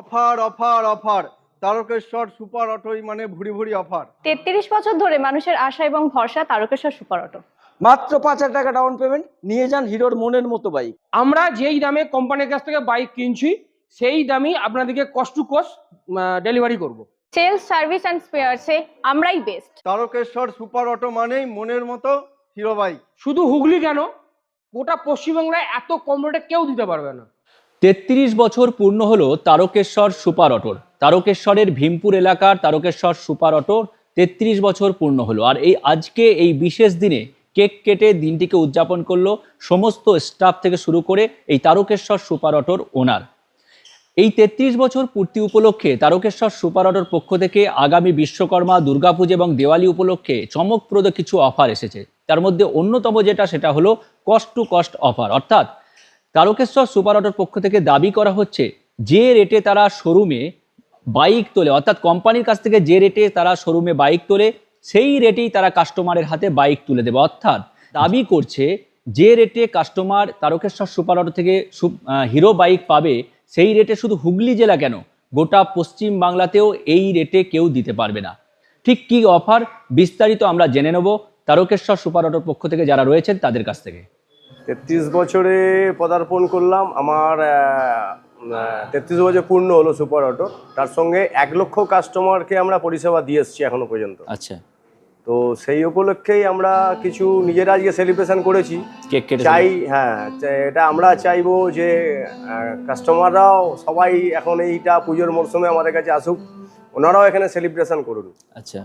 Offer offer offer. Tarakeswar super অটোই মানে ভুড়ি ভুড়ি অফার। তেত্রিশ বছর ধরে মানুষের আশা এবং ভরসা তারকেশ্বর সুপার অটো। মাত্র পাঁচ হাজার টাকা ডাউন পেমেন্ট নিয়ে যান হিরোর মনের মতো বাইক আমরা যেই দামে কোম্পানির কাছ থেকে বাইক কিনছি সেই দামই আপনাদেরকে কষ্ট টু কস্ট ডেলিভারি করব। সেলস সার্ভিস অ্যান্ড স্পেয়ার্সে আমরাই বেস্ট তারকেশ্বর সুপার অটো মানেই মনের মতো হিরো বাইক শুধু হুগলি কেন? গোটা পশ্চিমবাংলায় এত কম রেটে কেউ দিতে পারবে না। তেত্রিশ বছর পূর্ণ হলো তারকেশ্বর সুপার অটোর। তারকেশ্বরের ভীমপুর এলাকার তারকেশ্বর সুপার অটোর তেত্রিশ বছর পূর্ণ হলো। আর এই আজকে এই বিশেষ দিনে কেক কেটে দিনটিকে উদযাপন করল সমস্ত স্টাফ থেকে শুরু করে এই তারকেশ্বর সুপার অটোর ওনার। এই তেত্রিশ বছর পূর্তি উপলক্ষে তারকেশ্বর সুপার অটোর পক্ষ থেকে আগামী বিশ্বকর্মা, দুর্গাপুজো এবং দেওয়ালি উপলক্ষে চমকপ্রদ কিছু অফার এসেছে। তার মধ্যে অন্যতম যেটা সেটা হলো কস্ট টু কস্ট অফার অর্থাৎ তারকেশ্বর সুপার অটোর পক্ষ থেকে দাবি করা হচ্ছে, যে রেটে তারা শোরুমে বাইক তোলে, অর্থাৎ কোম্পানির কাছ থেকে যে রেটে তারা শোরুমে বাইক তোলে, সেই রেটেই তারা কাস্টমারের হাতে বাইক তুলে দেবে। অর্থাৎ দাবি করছে, যে রেটে কাস্টমার তারকেশ্বর সুপার অটো থেকে হিরো বাইক পাবে, সেই রেটে শুধু হুগলি জেলা কেন? গোটা পশ্চিম বাংলাতেও এই রেটে কেউ দিতে পারবে না। ঠিক কি অফার বিস্তারিত আমরা জেনে নেব। তারকেশ্বর সুপার অটোর পক্ষ থেকে যারা রয়েছেন তাদের কাছ থেকে। তেত্রিশ বছরে পদার্পণ করলাম। আমার তেত্রিশ বছর পূর্ণ হলো সুপার অটো। তার সঙ্গে এক লক্ষ কাস্টমারকে আমরা পরিষেবা দিয়ে এসেছি এখনও পর্যন্ত। আচ্ছা। তো সেই উপলক্ষেই আমরা কিছু নিজেরা আজকে সেলিব্রেশন করেছি। চাই হ্যাঁ এটা আমরা চাইব যে কাস্টমাররাও সবাই এখন এইটা পুজোর মরশুমে আমাদের কাছে আসুক। ওনারাও এখানে সেলিব্রেশন করুন। আচ্ছা।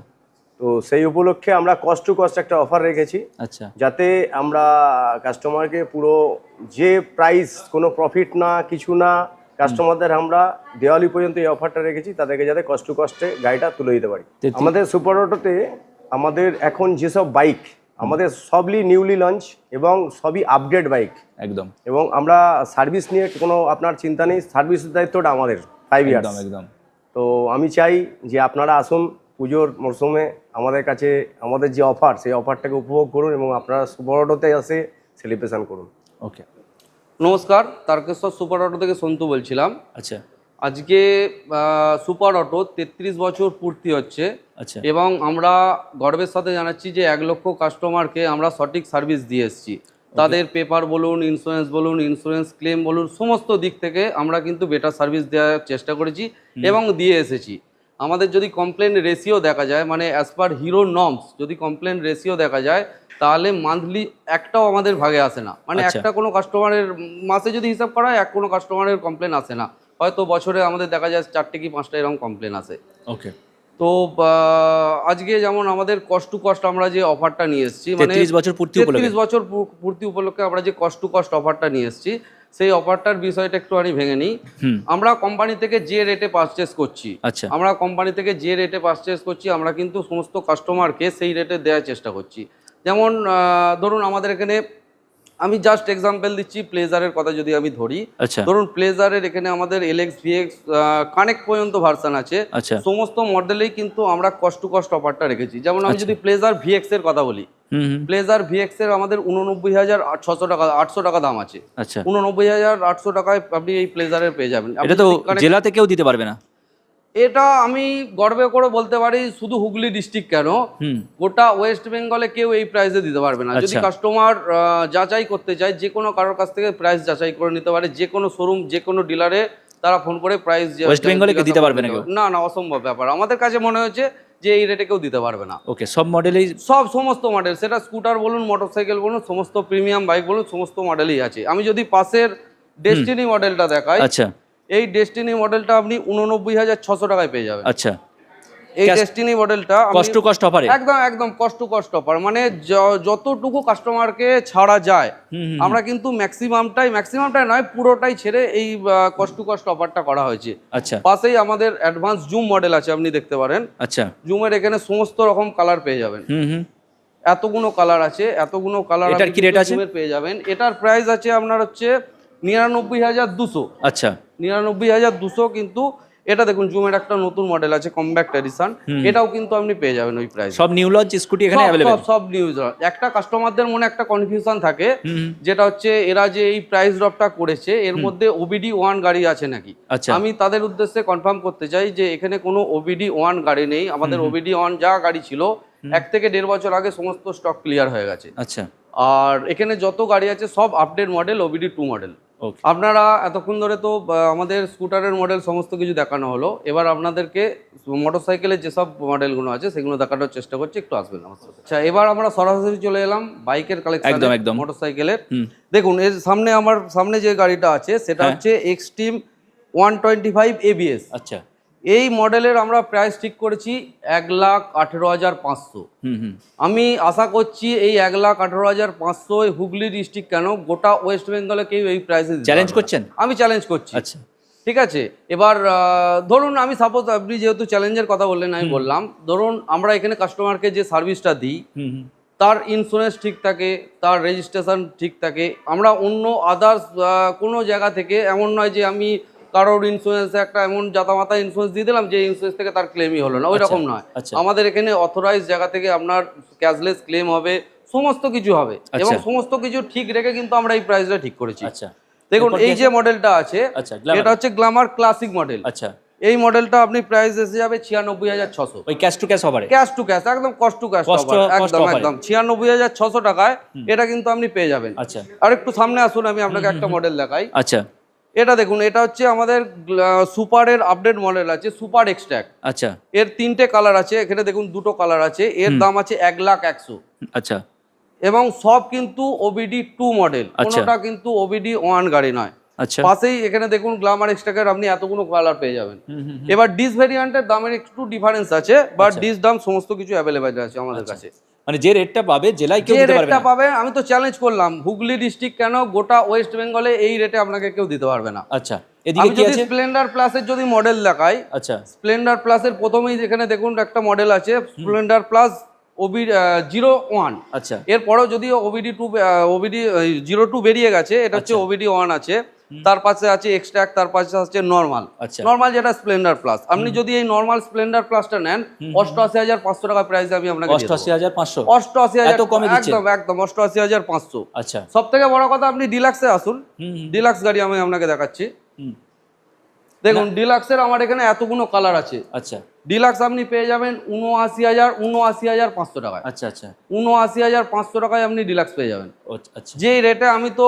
তো সেই উপলক্ষে আমরা কস্ট টু কস্ট একটা অফার রেখেছি। আচ্ছা। যাতে আমরা কাস্টমারকে পুরো যে প্রাইস কোনো প্রফিট না কিছু না কাস্টমারদের আমরা দেওয়ালি পর্যন্ত এই অফারটা রেখেছি তাদেরকে যাতে কষ্ট কষ্টে গাড়িটা তুলে দিতে পারি। আমাদের সুপার অটোতে আমাদের এখন যেসব বাইক আমাদের সবই নিউলি লঞ্চ এবং সবই আপডেট বাইক একদম। এবং আমরা সার্ভিস নিয়ে কোনো আপনার চিন্তা নেই সার্ভিসের দায়িত্বটা আমাদের ফাইভ ইয়ার্স একদম একদম। তো আমি চাই যে আপনারা আসুন পুজোর মরশুমে আমাদের কাছে আমাদের যে অফার সেই অফারটাকে উপভোগ করুন এবং আপনারা সুপার অটোতে এসে সেলিব্রেশন করুন। ওকে নমস্কার তারকেশ্বর সুপার অটো থেকে সন্তু বলছিলাম। আচ্ছা। আজকে সুপার অটো তেত্রিশ বছর পূর্তি হচ্ছে আচ্ছা। এবং আমরা গর্বের সাথে জানাচ্ছি যে এক লক্ষ কাস্টমারকে আমরা সঠিক সার্ভিস দিয়ে এসেছি। তাদের পেপার বলুন ইন্স্যুরেন্স বলুন ইন্স্যুরেন্স ক্লেম বলুন সমস্ত দিক থেকে আমরা কিন্তু বেটার সার্ভিস দেওয়ার চেষ্টা করেছি এবং দিয়ে এসেছি। আমাদের যদি কমপ্লেন রেশিও দেখা যায় মানে অ্যাজ পার হিরো নর্মস যদি কমপ্লেন রেশিও দেখা যায় তাহলে মান্থলি একটাও আমাদের ভাগে আসে না। মানে আচ্ছা। একটা কোনো কাস্টমারের মাসে যদি হিসাব করা হয় এক কোনো কাস্টমারের কমপ্লেন আসে না। হয়তো বছরে আমাদের দেখা যায় চারটে কি পাঁচটা এরকম কমপ্লেন আসে। ওকে তো আজকে যেমন আমাদের কস্ট টু কস্ট আমরা যে অফারটা নিয়ে এসেছি মানে তেত্রিশ বছর পূর্তি উপলক্ষে। তেত্রিশ বছর পূর্তি উপলক্ষে আমরা যে কস্ট টু কস্ট অফারটা নিয়ে এসেছি সেই অফারটার বিষয়টা একটু আমি ভেঙে নিই। আমরা কোম্পানি থেকে যে রেটে পারচেস করছি আচ্ছা। আমরা কোম্পানি থেকে যে রেটে পারচেস করছি আমরা কিন্তু সমস্ত কাস্টমারকে সেই রেটে দেওয়ার চেষ্টা করছি। যেমন ধরুন আমাদের এখানে আমি জাস্ট এক্সাম্পল দিচ্ছি প্লেজারের কথা যদি আমি ধরি। আচ্ছা। ধরুন প্লেজারের এখানে আমাদের এলএক্স ভিএক্স কানেক্ট পর্যন্ত ভার্সন আছে। আচ্ছা। সমস্ত মডেলেই কিন্তু আমরা কস্ট টু কস্ট অফারটা রেখেছি। যেমন আমি আচ্ছা। যদি প্লেজার ভিএক্স এর কথা বলি প্লেজার ভিএক্স এর আমাদের উননব্বই হাজার ছশো টাকা আটশো টাকা দাম আছে। উননব্বই হাজার আটশো টাকায় আপনি এই প্লেজারের পেয়ে যাবেন। এটা তো জেলাতে কেউ দিতে পারবে না। এটা আমি গর্বে করে বলতে পারি শুধু হুগলি ডিস্ট্রিক্ট কেন? গোটা ওয়েস্ট বেঙ্গলে কেউ এই প্রাইসে দিতে পারবে না। যদি আচ্ছা। কাস্টমার যাচাই করতে চায় যে কোনো কারোর কাছ থেকে প্রাইস যাচাই করে নিতে পারে যে কোনো শোরুম যে কোনো ডিলারে তারা ফোন করে প্রাইস ওয়েস্ট কেউ দিতে পারবে না? না না অসম্ভব ব্যাপার। আমাদের কাছে মনে হচ্ছে যে এই রেটে কেউ দিতে পারবে না। ওকে সব মডেলেই সব সমস্ত মডেল সেটা স্কুটার বলুন মোটরসাইকেল বলুন সমস্ত প্রিমিয়াম বাইক বলুন সমস্ত মডেলই আছে। আমি যদি পাশের ডেস্টিনি মডেলটা দেখাই আচ্ছা। এই ডেস্টিনি মডেলটা আপনি উননব্বই হাজার ছশো টাকায় পেয়ে যাবেন। আচ্ছা। এই ডেস্টিনি মডেলটা কষ্ট কষ্ট অফারে একদম একদম কষ্ট কষ্ট অফার মানে যতটুকু কাস্টমারকে ছাড়া যায় আমরা কিন্তু ম্যাক্সিমামটাই ম্যাক্সিমামটাই নয় পুরোটাই ছেড়ে এই কষ্ট কষ্ট অফারটা করা হয়েছে। আচ্ছা। পাশেই আমাদের অ্যাডভান্স জুম মডেল আছে আপনি দেখতে পারেন। আচ্ছা। জুমের এখানে সমস্ত রকম কালার পেয়ে যাবেন। হুম হুম। এতগুলো কালার আছে এতগুলো কালার এটার কি rate আছে? পেয়ে যাবেন। এটার প্রাইস আছে আপনার হচ্ছে নিরানব্বই হাজার দুশো। আচ্ছা। নিরানব্বই হাজার দুশো কিন্তু এটা দেখুন জুমের একটা নতুন মডেল আছে কম্ব্যাক্ট এডিশন এটাও কিন্তু আপনি পেয়ে যাবেন ওই প্রাইস সব নিউ লঞ্চ স্কুটি এখানে অ্যাভেলেবেল সব সব নিউজ একটা কাস্টমারদের মনে একটা কনফিউশন থাকে যেটা হচ্ছে এরা যে এই প্রাইস ড্রপটা করেছে এর মধ্যে ওবিডি ওয়ান গাড়ি আছে নাকি? আচ্ছা। আমি তাদের উদ্দেশ্যে কনফার্ম করতে চাই যে এখানে কোনো ওবিডি ওয়ান গাড়ি নেই। আমাদের ওবিডি ওয়ান যা গাড়ি ছিল এক থেকে দেড় বছর আগে সমস্ত স্টক ক্লিয়ার হয়ে গেছে। আচ্ছা। আর এখানে যত গাড়ি আছে সব update model OBD two model আপনারা এতক্ষণ ধরে তো আমাদের স্কুটারের মডেল সমস্ত কিছু দেখানো হলো। এবার আপনাদেরকে মোটরসাইকেলের যেসব মডেলগুলো আছে সেগুলো দেখানোর চেষ্টা করছি একটু আসবেন আমার সাথে। আচ্ছা এবার আমরা সরাসরি চলে এলাম বাইকের কালেকশন একদম, একদম। মোটরসাইকেলের দেখুন এর সামনে আমার সামনে যে গাড়িটা আছে সেটা হ্যাঁ। হচ্ছে Xtreme one twenty five ABS আচ্ছা। এই মডেলের আমরা প্রাইস ঠিক করেছি এক লাখ আঠেরো হাজার পাঁচশো। আমি আশা করছি এই এক লাখ আঠেরো হাজার পাঁচশো হুগলি ডিস্ট্রিক্ট কেন? গোটা ওয়েস্ট বেঙ্গলে কেউ এই প্রাইসে চ্যালেঞ্জ করছেন? আমি চ্যালেঞ্জ করছি। আচ্ছা। ঠিক আছে? এবার ধরুন আমি সাপোজ আপনি যেহেতু চ্যালেঞ্জের কথা বললেন আমি বললাম ধরুন আমরা এখানে কাস্টমারকে যে সার্ভিসটা দিই তার ইন্স্যুরেন্স ঠিক থাকে তার রেজিস্ট্রেশন ঠিক থাকে আমরা অন্য আদার্স কোনো জায়গা থেকে এমন নয় যে আমি কারোর ইন্স্যুরেন্স একটা এমন জাতামাতা ইন্স্যুরেন্স দিয়ে দিলাম যে ইন্স্যুরেন্স থেকে তার ক্লেমই হলো না ওই রকম নয়। আচ্ছা। আমাদের এখানে অথরাইজ জায়গা থেকে আপনার ক্যাশলেস ক্লেম হবে সমস্ত কিছু হবে এবং আচ্ছা। সমস্ত কিছু ঠিক রেখে কিন্তু আমরা এই প্রাইসটা ঠিক করেছি। আচ্ছা। দেখুন এই যে মডেলটা আছে আচ্ছা, এটা হচ্ছে গ্লামার ক্লাসিক মডেল আচ্ছা। এই মডেলটা আপনি প্রাইস এসে যাবে ছিয়ানব্বই হাজার ছশো। ওই ক্যাশ টু ক্যাশ অফারে ক্যাশ টু ক্যাশ একদম কস্ট টু ক্যাশ একদম একদম। ছিয়ানব্বই হাজার ছশো টাকায় এটা কিন্তু আপনি পেয়ে যাবেন। আচ্ছা। আর একটু সামনে আসুন আমি আপনাকে একটা মডেল দেখাই। আচ্ছা। এটা দেখুন এটা হচ্ছে আমাদের সুপারের আপডেট মডেল আছে সুপার এক্সট্যাক আচ্ছা। এর তিনটে কালার আছে এখানে দেখুন দুটো কালার আছে এর দাম আছে এক লাখ একশো। আচ্ছা। এবং সব কিন্তু ওবিডি টু মডেল আচ্ছা। কোনোটা কিন্তু ওবিডি ওয়ান গাড়ি নয়। আচ্ছা। পাশেই এখানে দেখুন গ্লামার এক্সট্রাকের আপনি এতগুলো কালার পেয়ে যাবেন। এবার ডিস ভেরিয়েন্টের দামের একটু ডিফারেন্স আছে বাট আচ্ছা। ডিস দাম সমস্ত কিছু অ্যাভেলেবেল আছে আমাদের কাছে। মানে যে রেটটা পাবে জেলায় কেউ দিতে পারবে না। পাবে আমি তো চ্যালেঞ্জ করলাম হুগলি ডিস্ট্রিক্ট কেন গোটা ওয়েস্ট বেঙ্গলে এই রেটে আপনাকে কেউ দিতে পারবে না? আচ্ছা এদিকে কি আছে? স্প্লেন্ডার প্লাসের যদি মডেল দেখাই আচ্ছা। স্প্লেন্ডার প্লাসের প্রথমেই যেখানে দেখুন একটা মডেল আছে Splendor plus OB zero one আচ্ছা। এরপরেও যদি OBD two OBD zero two বেরিয়ে গেছে এটা হচ্ছে আচ্ছা। ওবিডি ওয়ান আছে তার পাশে আছে এক্সট্রাক তার পাশে আছে নর্মাল আচ্ছা। নর্মাল যেটা স্প্লেন্ডার প্লাস আপনি যদি এই নর্মাল স্প্লেন্ডার প্লাসটা নেন অষ্টআশি হাজার পাঁচশো টাকা প্রাইস আমি আপনাকে অষ্টআশি হাজার পাঁচশো? অষ্টআশি হাজার? একদম একদম অষ্টআশি হাজার পাঁচশো। আচ্ছা। সব থেকে বড় কথা আপনি ডিলাক্সে আসুন। ডিলাক্স গাড়ি আমি আপনাকে দেখাচ্ছি। দেখুন ডিলাক্সের আমার এখানে এতগুলো কালার আছে। আচ্ছা। ডিলাক্স আপনি পেয়ে যাবেন উনআশি হাজার উনআশি হাজার পাঁচশো টাকায়। আচ্ছা আচ্ছা। উনআশি হাজার পাঁচশো টাকায় আপনি ডিলাক্স পেয়ে যাবেন। আচ্ছা। যেই রেটে আমি তো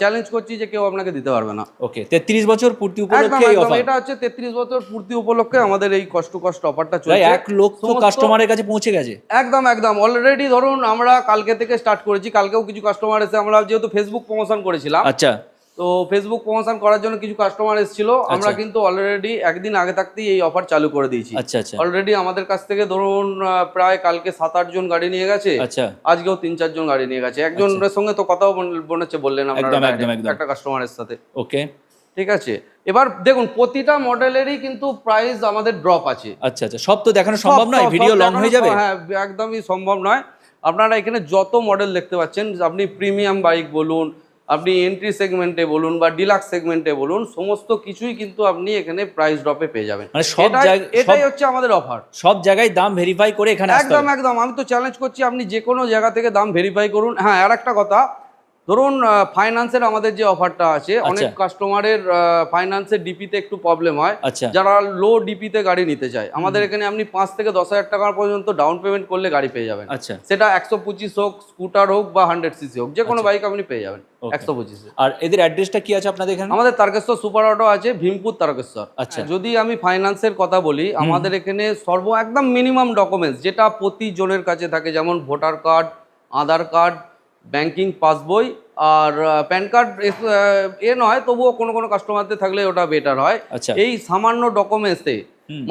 চ্যালেঞ্জ করছি যে কেউ আপনাকে দিতে পারবে না। ওকে তেত্রিশ বছর পূর্তি উপলক্ষে এটা হচ্ছে তেত্রিশ বছর পূর্তি উপলক্ষে আমাদের এই কষ্ট কষ্ট অফারটা চলছে। এক লক্ষ কাস্টমারের কাছে পৌঁছে গেছে। একদম একদম। অলরেডি ধরুন আমরা কালকে থেকে স্টার্ট করেছি। কালকেও কিছু কাস্টমার এসে আমরা যেহেতু ফেসবুক প্রমোশন করেছিলাম আচ্ছা। তো ফেসবুক প্রমোশন করার জন্য কিছু কাস্টমার এসেছিল। আমরা আচ্ছা। কিন্তু অলরেডি একদিন আগে থাকতেই এই অফার চালু করে দিয়েছি। আচ্ছা আচ্ছা। অলরেডি আমাদের কাছ থেকে ধরুন প্রায় কালকে সাত আট জন গাড়ি নিয়ে গেছে। আচ্ছা। আজকেও তিন চারজন গাড়ি নিয়ে গেছে। একজনের সঙ্গে তো কথাও মনে হচ্ছে বললেন আপনারা একদম। একটা কাস্টমারের সাথে। ওকে ঠিক আছে। এবার দেখুন প্রতিটা মডেলেরই কিন্তু প্রাইস আমাদের ড্রপ আছে। আচ্ছা আচ্ছা। সব তো দেখানো সম্ভব নয়? ভিডিও লং হয়ে যাবে? হ্যাঁ একদমই সম্ভব নয়। আপনারা এখানে যত মডেল দেখতে পাচ্ছেন আপনি প্রিমিয়াম বাইক বলুন আপনি এন্ট্রি সেগমেন্টে বলুন বা ডিলাক্স সেগমেন্টে বলুন সমস্ত কিছুই কিন্তু আপনি এখানে প্রাইস ড্রপে পেয়ে যাবেন। মানে সব এটাই- হচ্ছে আমাদের অফার সব জায়গায় দাম ভেরিফাই করে এখানে একদম একদম। আমি তো চ্যালেঞ্জ করছি আপনি যে কোনো জায়গা থেকে দাম ভেরিফাই করুন। হ্যাঁ আর একটা কথা ধরুন ফাইন্যান্সের আমাদের যে অফারটা আছে অনেক আচ্ছা। কাস্টমারের ফাইন্যান্সের ডিপিতে একটু প্রবলেম হয়। আচ্ছা। যারা লো ডিপিতে গাড়ি নিতে চায় আমাদের এখানে আপনি পাঁচ থেকে দশ হাজার টাকা পর্যন্ত ডাউন পেমেন্ট করলে গাড়ি পেয়ে যাবেন। আচ্ছা। সেটা একশো পঁচিশ হোক স্কুটার হোক বা হান্ড্রেড সিসি হোক যে কোনো বাইক আপনি পেয়ে যাবেন একশো পঁচিশে আর এদের অ্যাড্রেসটা কি আছে আপনাদের এখানে? আমাদের তারকেশ্বর সুপার অটো আছে ভীমপুর তারকেশ্বর। আচ্ছা। যদি আমি ফাইন্যান্সের কথা বলি আমাদের এখানে সর্ব একদম মিনিমাম ডকুমেন্টস যেটা প্রতি জনের কাছে থাকে যেমন voter card Aadhaar card banking পাসবই আর প্যান কার্ড এ নয় তবুও কোনো কোনো কাস্টমারদের থাকলে ওটা বেটার হয়। আচ্ছা। এই সামান্য ডকুমেন্টসে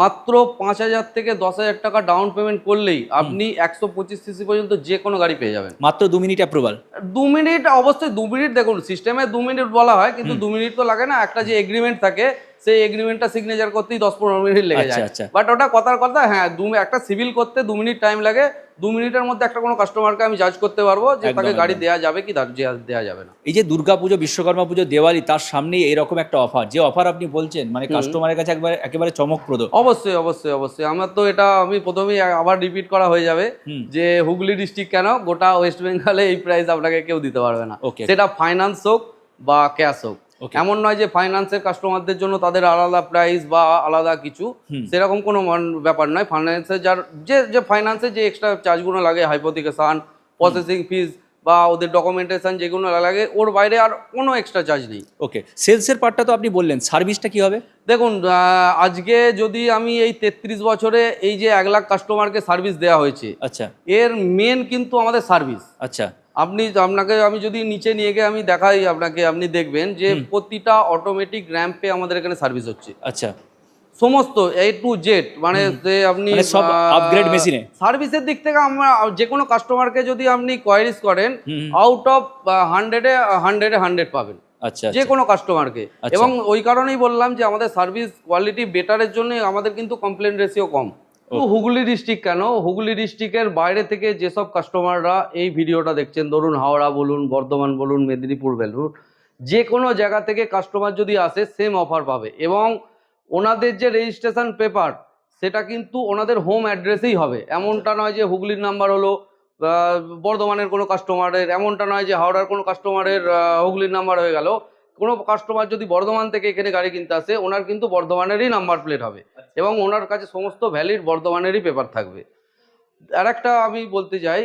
মাত্র পাঁচ হাজার থেকে দশ হাজার টাকা ডাউন পেমেন্ট করলেই আপনি একশো পঁচিশ সিসি পর্যন্ত যে কোনো গাড়ি পেয়ে যাবেন। মাত্র দু মিনিট অ্যাপ্রুভাল দু মিনিট অবশ্যই দু মিনিট দেখুন সিস্টেমে দু মিনিট বলা হয় কিন্তু দু মিনিট তো লাগে না একটা যে এগ্রিমেন্ট থাকে সেই এগ্রিমেন্টটা সিগনেচার করতেই দশ পনেরো মিনিট লেগে আচ্ছা, যায়। আচ্ছা। বাট ওটা কথার কথা হ্যাঁ দু একটা সিভিল করতে দু মিনিট টাইম লাগে। দু মিনিটের মধ্যে একটা কোনো কাস্টমারকে আমি জাজ করতে পারব যে তাকে গাড়ি দেওয়া যাবে কি দেওয়া যাবে না। এই যে দুর্গাপুজো বিশ্বকর্মা পুজো দেওয়ালি তার সামনেই এরকম একটা অফার যে অফার আপনি বলছেন মানে কাস্টমারের কাছে একবারে একেবারে চমকপ্রদ। অবশ্যই অবশ্যই অবশ্যই। আমার তো এটা আমি প্রথমেই আবার রিপিট করা হয়ে যাবে যে হুগলি ডিস্ট্রিক্ট কেন? গোটা ওয়েস্ট বেঙ্গলে এই প্রাইস আপনাকে কেউ দিতে পারবে না. সেটা ফাইন্যান্স হোক বা ক্যাশ হোক. এমন নয় যে ফাইন্যান্সের কাস্টমারদের জন্য তাদের আলাদা প্রাইস বা আলাদা কিছু। সেরকম কোনো ব্যাপার নয়। ফাইন্যান্সের যার যে যে ফাইন্যান্সের যে এক্সট্রা চার্জগুলো লাগে হাইপোথিকেশন প্রসেসিং ফিস বা ওদের ডকুমেন্টেশন যেগুলো লাগে ওর বাইরে আর কোনো এক্সট্রা চার্জ নেই। ওকে সেলসের পার্টটা তো আপনি বললেন। সার্ভিসটা কি হবে? দেখুন আজকে যদি আমি এই তেত্রিশ বছরে এই যে এক লাখ কাস্টমারকে সার্ভিস দেওয়া হয়েছে আচ্ছা। এর মেন কিন্তু আমাদের সার্ভিস আচ্ছা। আপনি আপনাকে আমি যদি নিচে নিয়ে গিয়ে আমি দেখাই আপনাকে আপনি দেখবেন যে প্রতিটা অটোমেটিক র্যাম্পে আমাদের এখানে সার্ভিস হচ্ছে। আচ্ছা। সমস্ত এ টু জেড মানে যে আপনি সব upgrade machine সার্ভিসের দিক থেকে আমরা যে কোনো কাস্টমারকে যদি আপনি কোয়ারিজ করেন। আউট অফ হান্ড্রেডে হান্ড্রেডে হান্ড্রেড পাবেন। আচ্ছা যে। কোনো কাস্টমারকে। এবং ওই কারণেই বললাম যে আমাদের সার্ভিস কোয়ালিটি বেটারের জন্য আমাদের কিন্তু কমপ্লেন রেশিও কম। হুগলি ডিস্ট্রিক্ট কেন? হুগলি ডিস্ট্রিক্টের বাইরে থেকে যেসব কাস্টমাররা এই ভিডিওটা দেখছেন ধরুন হাওড়া বলুন বর্ধমান বলুন মেদিনীপুর বলুন যে কোনো জায়গা থেকে কাস্টমার যদি আসে সেম অফার পাবে এবং ওনাদের যে রেজিস্ট্রেশন পেপার সেটা কিন্তু ওনাদের হোম অ্যাড্রেসেই হবে। এমনটা নয় যে হুগলির নাম্বার হলো বর্ধমানের কোনো কাস্টমারের এমনটা নয় যে হাওড়ার কোনো কাস্টমারের হুগলির নাম্বার হয়ে গেল। কোনো কাস্টমার যদি বর্ধমান থেকে এখানে গাড়ি কিনতে আসে ওনার কিন্তু বর্ধমানেরই নাম্বার প্লেট হবে এবং ওনার কাছে সমস্ত ভ্যালিড বর্ধমানেরই পেপার থাকবে। আর একটা আমি বলতে চাই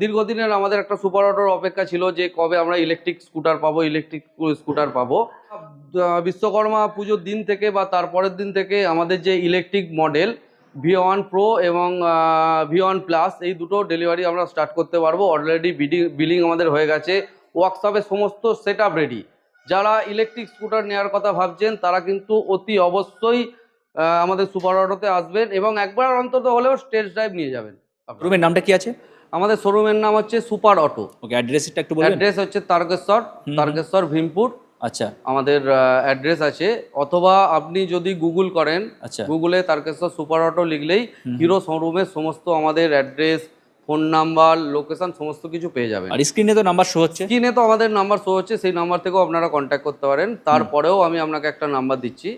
দীর্ঘদিনের আমাদের একটা সুপার অটোর অপেক্ষা ছিল যে কবে আমরা ইলেকট্রিক স্কুটার পাবো ইলেকট্রিক স্কুটার পাবো। বিশ্বকর্মা পুজোর দিন থেকে বা তারপরের দিন থেকে আমাদের যে electric model V one pro এবং ভি ওয়ান প্লাস এই দুটো ডেলিভারি আমরা স্টার্ট করতে পারব। অলরেডি বিডিং বিলিং আমাদের হয়ে গেছে। ওয়ার্কশপে সমস্ত সেট আপ রেডি যারা ইলেকট্রিক স্কুটার নেওয়ার কথা ভাবছেন তারা কিন্তু অতি অবশ্যই আমাদের সুপার অটোতে আসবেন এবং একবার অন্তত হলেও স্টেজ ড্রাইভ নিয়ে যাবেন। রুমের নামটা কি আছে? আমাদের শোরুমের নাম হচ্ছে সুপার অটো ওকে অ্যাড্রেসটা একটু বলবেন? অ্যাড্রেস হচ্ছে তারকেশ্বর তারকেশ্বর ভীমপুর। আচ্ছা। আমাদের অ্যাড্রেস আছে। অথবা আপনি যদি গুগল করেন আচ্ছা। গুগলে তারকেশ্বর সুপার অটো লিখলেই হিরো শোরুমের সমস্ত আমাদের অ্যাড্রেস ফোন নাম্বার লোকেশন সমস্ত কিছু পেয়ে যাবেন। আর স্ক্রিনে তো নাম্বার শো হচ্ছে? স্ক্রিনে তো আমাদের নাম্বার শো হচ্ছে সেই নাম্বার থেকেও আপনারা কন্ট্যাক্ট করতে পারেন। তারপরেও আমি আপনাকে একটা নাম্বার দিচ্ছি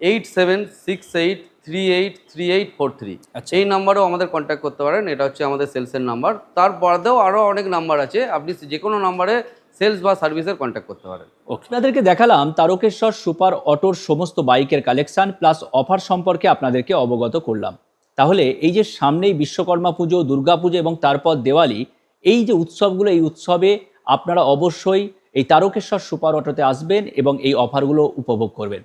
eight seven six eight three eight three eight four three আচ্ছা। এই নাম্বারেও আমাদের কন্ট্যাক্ট করতে পারেন এটা হচ্ছে আমাদের সেলসের নাম্বার। তারপরেও আরও অনেক নাম্বার আছে আপনি যে কোনো নাম্বারে সেলস বা সার্ভিসের কন্ট্যাক্ট করতে পারেন। ওকে আপনাদেরকে দেখালাম তারকেশ্বর সুপার অটোর সমস্ত বাইকের কালেকশন প্লাস অফার সম্পর্কে আপনাদেরকে অবগত করলাম। তাহলে এই যে সামনেই বিশ্বকর্মা পুজো, দুর্গা পুজো এবং তারপর দেওয়ালি, এই যে উৎসবগুলো, এই উৎসবে আপনারা অবশ্যই এই তারকেশ্বর সুপার অটোতে আসবেন এবং এই অফারগুলো উপভোগ করবেন।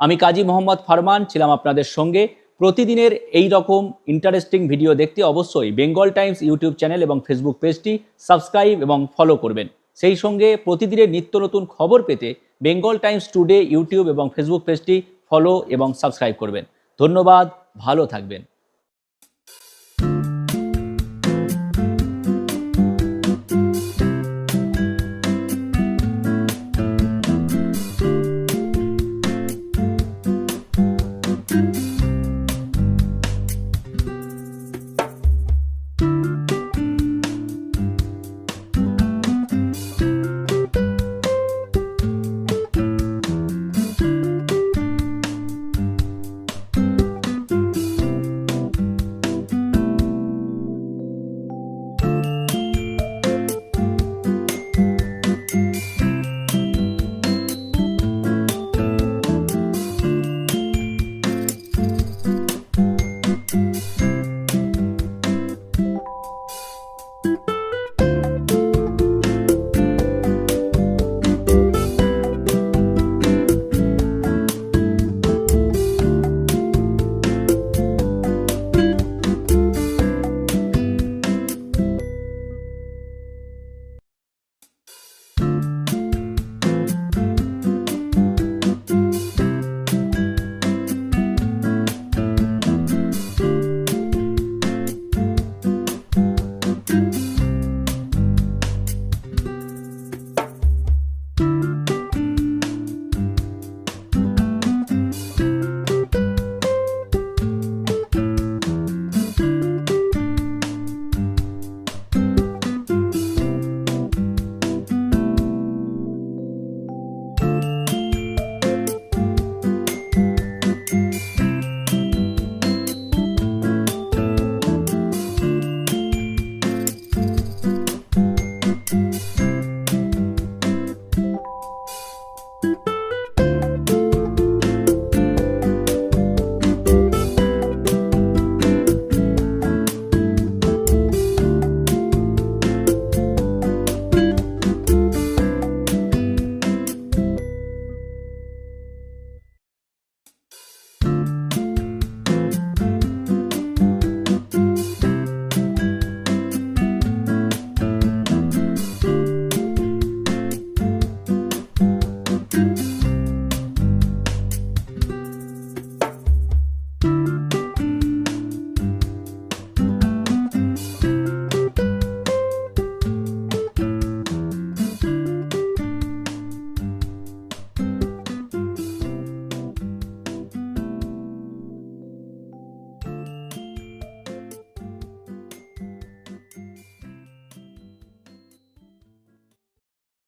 আমি কাজী মোহাম্মদ ফারমান, ছিলাম আপনাদের সঙ্গে। প্রতিদিনের এই রকম ইন্টারেস্টিং ভিডিও দেখতে অবশ্যই বেঙ্গল টাইমস ইউটিউব চ্যানেল এবং ফেসবুক পেজটি সাবস্ক্রাইব এবং ফলো করবেন। সেই সঙ্গে প্রতিদিনের নিত্য নতুন খবর পেতে বেঙ্গল টাইমস টুডে ইউটিউব এবং ফেসবুক পেজটি ফলো এবং সাবস্ক্রাইব করবেন। ধন্যবাদ, ভালো থাকবেন।